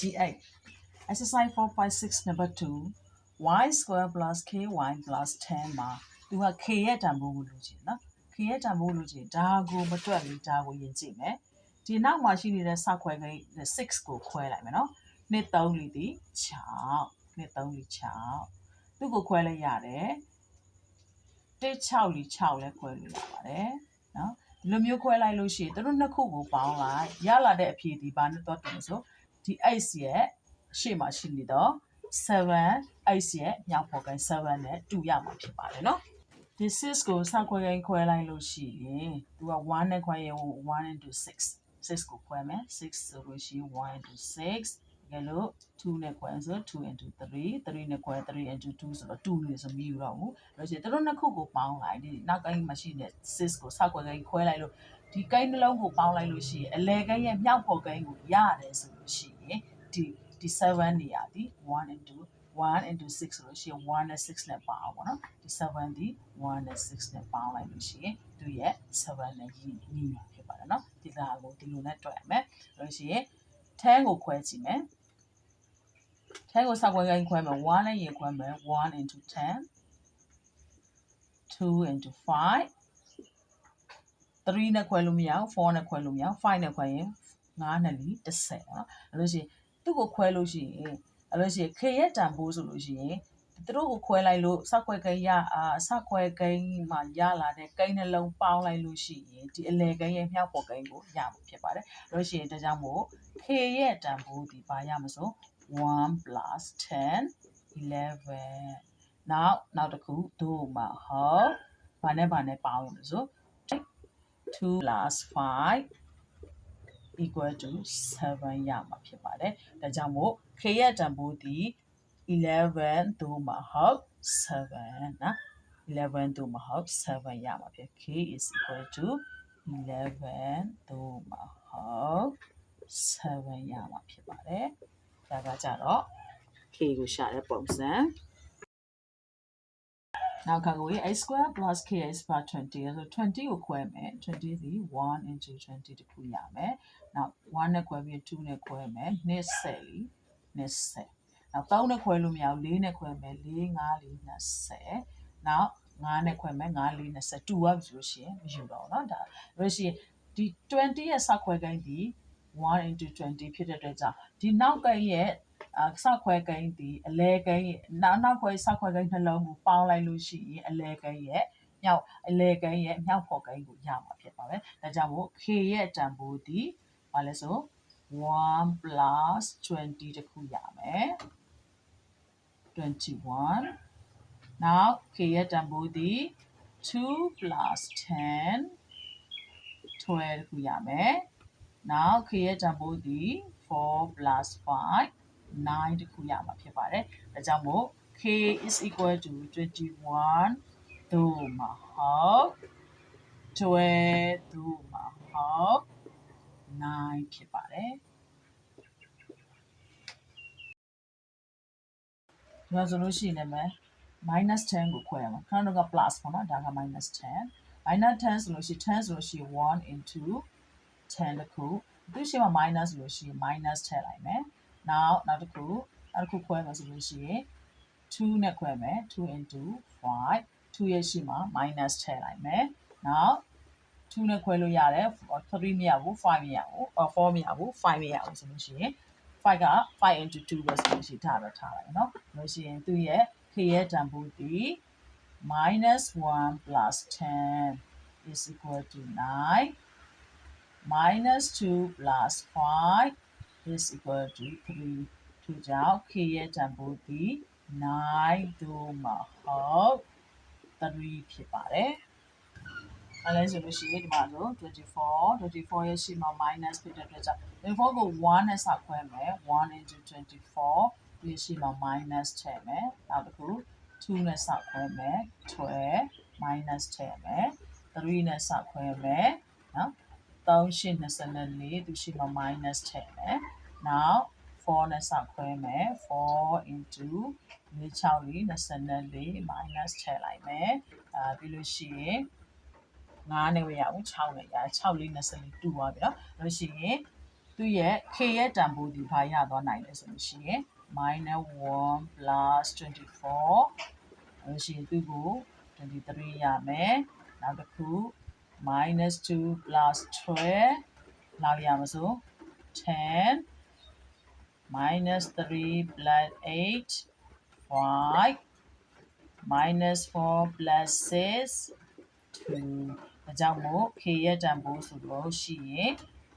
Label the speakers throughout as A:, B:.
A: G8 exercise 456 number 2 y square plus ky plus 10မှာသူက k ရဲ့တန်ဖိုးကိုလိုချင်နော် k ရဲ့တန်ဖိုးလိုချင်ဒါကိုမတွက်ဘူးဒါကိုယင်ကြည့်မယ်ဒီနောက်မှာရှိနေတဲ့စခွဲကိန်း6ကိုခွဲလိုက်မယ်နော်နှစ်3လီဒီ6နှစ်3လီ6သူ့ကိုခွဲလိုက်ရတယ်1 6လီ6လဲခွဲလို့ရပါတယ်နော်ဒီလိုမျိုးခွဲလိုက်လို့ရှိရင်တို့နှစ်ခုကိုပေါင်းလိုက်ရလာတဲ့အဖြေဒီဘာနဲ့တော့တင်ဆို ဒီ x ရဲ့ရှေ့မှာရှိနေတော့7 x ရဲ့မြောက်ဖော်ကိုင်း7နဲ့2ရမှာဖြစ်ပါတယ်နော်ဒီ6ကိုစခွဲကိုင်းခွဲလိုက်လို့ရှိရင်သူက1နဲ့ခွဲရင်1 into 6 6ကိုခွဲမယ်6ဆိုလို့ရှိရင်1 into 6ကဲလို့2နဲ့ခွဲဆို2 into 3 3နဲ့ခွဲ3 into 2ဆိုတော့2လို့ဆိုမြည်တော့ဘူးလို့ရှိရင်တို့နှစ်ခုကိုပေါင်းလိုက်ဒီနောက်ကိုင်းမှာရှိတဲ့6ကိုစခွဲကိုင်းခွဲလိုက်လို့ ဒီကိုင်းနှလုံးကိုပေါင်းလိုက်လို့ရှိရင်အလဲကိုင်းရဲ့မြောက်ဖော်ကိုင်းကိုရတယ်ဆိုလို့ရှိရင်ဒီဒီ7နေရာဒီ1 into 1 into 6ဆိုလို့ရှိရင်1နဲ့6နဲ့ပါအောင်ပေါ့နော်ဒီ7ဒီ1နဲ့6နဲ့ပေါင်းလိုက်လို့ရှိရင်သူရဲ့7နဲ့ညီညီမှာဖြစ်ပါတယ်နော်ဒီကကိုဒီလိုနဲ့တွက်ရမယ်လို့ရှိရင်10ကိုခွဲကြည့်မယ်10ကိုစောက်ခွဲခိုင်းခွဲမယ်1နဲ့ရင်ခွဲမယ်1 into 10 2 into 5 3နဲ့ခွဲလို့မရဘူး4နဲ့ခွဲလို့မရဘူး5နဲ့ခွဲရင်9နဲ့လီ10ပေါ့နော်အဲ့လို့ရှိရင်သူ့ကိုခွဲလို့ရှိရင်အဲ့လို့ရှိရင် k ရဲ့တန်ဖိုးဆိုလို့ရှိရင်သူတို့ကိုခွဲလိုက်လို့စခွဲကိန်းရအာစခွဲကိန်းမှာရလာတဲ့ကိန်းနှလုံးပေါင်းလိုက်လို့ရှိရင်ဒီအလဲကိန်းရဲ့မြောက်ပေါ်ကိန်းကိုရမှာဖြစ်ပါတယ်အဲ့လို့ရှိရင်ဒါကြောင့်မို့ k ရဲ့တန်ဖိုးဒီပါရမှာဆို1 plus 10 11နောက်နောက်တစ်ခုတို့မှာဟုတ်ဘာနဲ့ဘာနဲ့ပေါင်းရမလို့ဆို 2 plus 5 equal to 7ရမှာဖြစ်ပါတယ်။ဒါကြောင့်မို့ k ရဲ့တန်ဖိုးဒီ11သို့မဟုတ်7နော်11သို့မဟုတ်7ရမှာဖြစ် k is equal to 11သို့မဟုတ်7ရမှာဖြစ်ပါတယ်။ဒါကကြတော့ k ကိုရှာတဲ့ပုံစံ နောက်ခါကို x square plus kx plus 20ဆို20ကိုခွဲမယ်20ဒီ1 into 20တခုရမယ်နောက်1နဲ့ခွဲပြီး2နဲ့ခွဲမယ်20လီ20နောက်3နဲ့ခွဲလို့မရဘူး4နဲ့ခွဲမယ်4 5 4 20နောက်9နဲ့ခွဲမယ်9 4 20 2อ่ะဆိုလို့ရှိရင်မယူတော့เนาะဒါလို့ရှိရင်ဒီ20ရဲ့စခွဲကိုင်းဒီ1 into 20ဖြစ်တဲ့အတွက်ကြောင့်ဒီနောက်ကိုင်းရဲ့အ စခွဲကိန်းဒီအလဲကိန်းနောက်နောက်ခွဲစခွဲကိန်းနှလုံးကိုပေါင်းလိုက်လို့ရှိရင်အလဲကိန်းရဲ့မြောက်အလဲကိန်းရဲ့မြောက်ဖော်ကိန်းကိုရမှာဖြစ်ပါပဲ။ဒါကြောင့်မို့ k ရဲ့တန်ဖိုးဒီဘာလဲဆို1 plus 20တခုရမယ်။21 now k ရဲ့တန်ဖိုးဒီ2 plus 10 12တခုရမယ်။ now k ရဲ့တန်ဖိုးဒီ4 plus 5 9တခုရမှာဖြစ်ပါတယ်။ဒါကြောင့်မို့ k is equal to 21သို့မဟုတ်12သို့မဟုတ်9ဖြစ်ပါတယ်။ဒီမှာဆိုလို့ရှိရင်လည်း minus 10ကိုခွဲရမှာခဏတော့က plus ပေါ့နော်ဒါက minus 10 minus 10ဆိုလို့ရှိရင်10ဆိုလို့ရှိရင်1 into 10တခုသူရှိမှာ minus ဆိုလို့ရှိရင် minus ထည့်လိုက်မယ် နောက်နောက်တစ်ခုနောက်တစ်ခုခွဲမယ်ဆိုလို့ရှိရင်2နဲ့ခွဲမယ်2 into 5 2ရဲ့ရှိမှာ minus ထည့်လိုက်မယ်နောက်2နဲ့ခွဲလို့ရတယ်3မရဘူး5မရဘူး4မရဘူး5မရဘူးဆိုလို့ရှိရင်5က5 into 2ပဲဆိုလို့ရှိရင်ထားတော့ထားလိုက်နော်လို့ရှိရင်သူ့ရဲ့ k ရဲ့တန်ဖိုးဒီ minus 1 plus 10 is equal to 9 minus 2 plus 5 is equal to 3ထို့ကြောင့် k ရဲ့တန်ဖိုးဒီ9သို့မဟုတ်3ဖြစ်ပါတယ်။အဲလဲဆိုလို့ရှိရင်ဒီမှာဆို24 24ရဲ့ရှိမှာ minus ဖြစ်တဲ့အတွက်ကြောင့်24ကို1နဲ့စခွဲမယ်1 into 24ဒီရှိမှာ minus ထည့်မယ်။နောက်တစ်ခု2နဲ့စခွဲမယ်12 minus ထည့်မယ်3နဲ့စခွဲမယ်နော် 3ရှင်း24သူရှိမှာ minus ထည့်မယ် now 4နဲ့စခွဲမယ်4 into 6လေး24 minus ထည့်လိုက်မယ်အာပြီးလို့ရှိရင်9နဲ့ဝရအောင်6နဲ့ရ6လေး24တူပါပြီနော်လို့ရှိရင်သူ့ရဲ့ k ရဲ့တန်ဖိုးဒီဘာရသွားနိုင်လဲဆိုလို့ရှိရင် -1 plus 24လို့ရှိရင်သူ့ကို23ရမယ်နောက်တစ်ခု minus 2 plus 12 လောက်ရမစို့10 minus 3 plus 8 5 minus 4 plus 6 2ဒါကြောင့်မို့ k ရဲ့တန်ဖိုးဆိုလို့ရှိရင်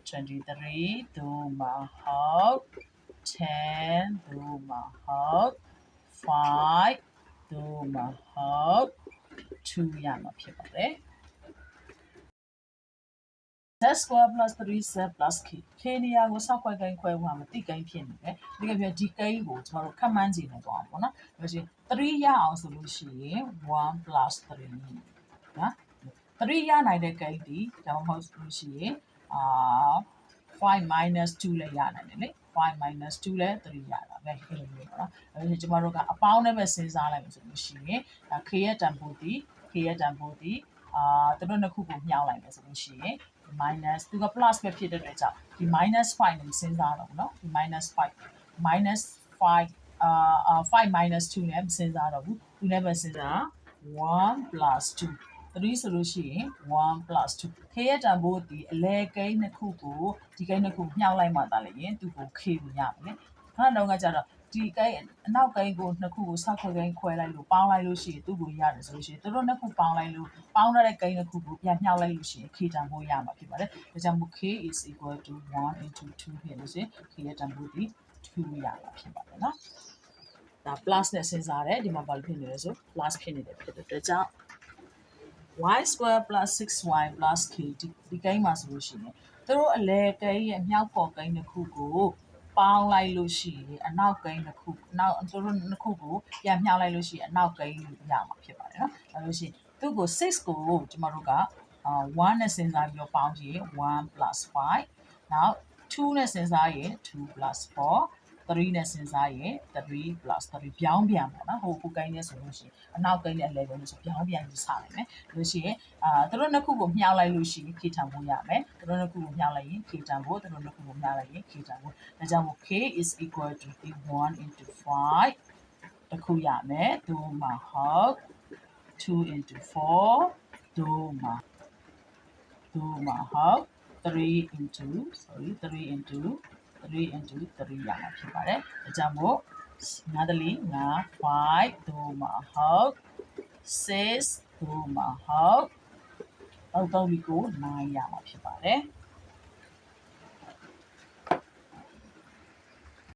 A: 23ဒိုမဟုတ်10ဒိုမဟုတ်5ဒိုမဟုတ်2ရမှာဖြစ်ပါတယ် z square plus 3z plus k k နေရာကိုစောက်ခွဲကိန်းခွဲဖို့မှာမတိကိန်းဖြစ်နေတယ်ဒီကပြဒီကိန်းကိုကျွန်တော်တို့ခက်မှန်းကြည့်နေသွားပါဘောနော်ဒါဆိုရင်3ရအောင်ဆိုလို့ရှိရင်1 3နော်3ရနိုင်တဲ့ကိန်းဒီဒါမှမဟုတ်လို့ရှိရင်အာ5 minus 2လည်းရနိုင်တယ်လေ5 minus 2လည်း3ရတာပဲအဲ့လိုမျိုးပေါ့နော်အဲ့ဒါကျွန်တော်တို့ကအပေါင်းနဲ့ပဲစဉ်းစားလိုက်လို့ဆိုလို့ရှိရင်ဒါ k ရဲ့တန်ဖိုးဒီ k ရဲ့တန်ဖိုးဒီအာသူတို့နှစ်ခုကိုမျှောက်လိုက်မယ်ဆိုလို့ရှိရင် minus သူက plus ပဲဖြစ်တဲ့အတွက်ကြောင့်ဒီ minus 5နဲ့စဉ်းစားတော့ဘူးเนาะဒီ minus 5 minus 5အာ5 minus 2နဲ့မစဉ်းစားတော့ဘူးသူနဲ့ပဲစဉ်းစား1 plus 2 3ဆိုလို့ရှိရင်1 plus 2 k ရဲ့တန်ဖိုးဒီအလဲကိန်းနှစ်ခုကိုဒီကိန်းနှစ်ခုမျှောက်လိုက်မှသာလေရင်သူကို k ကိုရမယ်ခဏတော့ကကြတော့ ဒီကိန်းအနောက်ကိန်းကိုနှစ်ခုကိုဆောက်ခွဲကိန်းခွဲလိုက်လို့ပေါင်းလိုက်လို့ရှိရင်သူ့ကိုရတယ်ဆိုလို့ရှိရင်သူတို့နှစ်ခုပေါင်းလိုက်လို့ပေါင်းရတဲ့ကိန်းနှစ်ခုကိုပြန်မြှောက်လိုက်လို့ရှိရင် k တန်ဖိုးရမှာဖြစ်ပါတယ်ဒါကြောင့်မို့ k is equal to 1 into 2ဖြစ်လို့ရှိရင် k ရဲ့တန်ဖိုးဒီ2ရမှာဖြစ်ပါတယ်နော်ဒါ plus နဲ့စဉ်းစားတယ်ဒီမှာဘာလို့ဖြစ်နေလဲဆို plus ဖြစ်နေတယ်ဖြစ်တဲ့အတွက်ကြောင့် y square plus 6y plus k ဒီဒီကိန်းမှာဆိုလို့ရှိရင်သူတို့အလဲကိန်းရဲ့မြောက်ပေါ်ကိန်းတစ်ခုကို ပေါင်းလိုက်လို့ရှိရင်အနောက်ကိန်းတစ်ခုနောက်သူတို့နှစ်ခုကိုပြန်မြောက်လိုက်လို့ရှိရင်အနောက်ကိန်းရမှာဖြစ်ပါတယ်နော်အဲလို့ရှိရင်သူ့ကို6ကိုကျမတို့ကအာ1နဲ့စဉ်းစားပြီးတော့ပေါင်းကြည့်1 5နောက်2နဲ့စဉ်းစားရင်2 4 3နဲ့စဉ်းစားရင်3 plus 3ပြောင်းပြန်ပေါ့နော်ဟိုကိုကိုင်းနဲ့ဆိုလို့ရှိရင်အနောက်ကိုင်းနဲ့ level လို့ဆိုပြောင်းပြန်ယူဆနိုင်မယ်လို့ရှိရင်အာတို့နှစ်ခုကိုမျှောက်လိုက်လို့ရှိရင် k တန်ဖို့ရမယ်တို့နှစ်ခုကိုမျှောက်လိုက်ရင် k တန်ဖို့တို့နှစ်ခုကိုမျှောက်လိုက်ရင် k တန်ဖို့ဒါကြောင့်မို့ k is equal to 1 into 5တစ်ခုရမယ်ဒိုမှာဟုတ်2 into 4ဒိုမှာဒိုမှာဟုတ်3 into sorry 3 into 3 into 3ရမှာဖြစ်ပါတယ်။ဒါကြောင့်မို့ငါးတလီငါ5ဒိုမှာဟုတ်6ဒိုမှာဟုတ်တော့တော့ဒီကို9ရမှာဖြစ်ပါတယ်။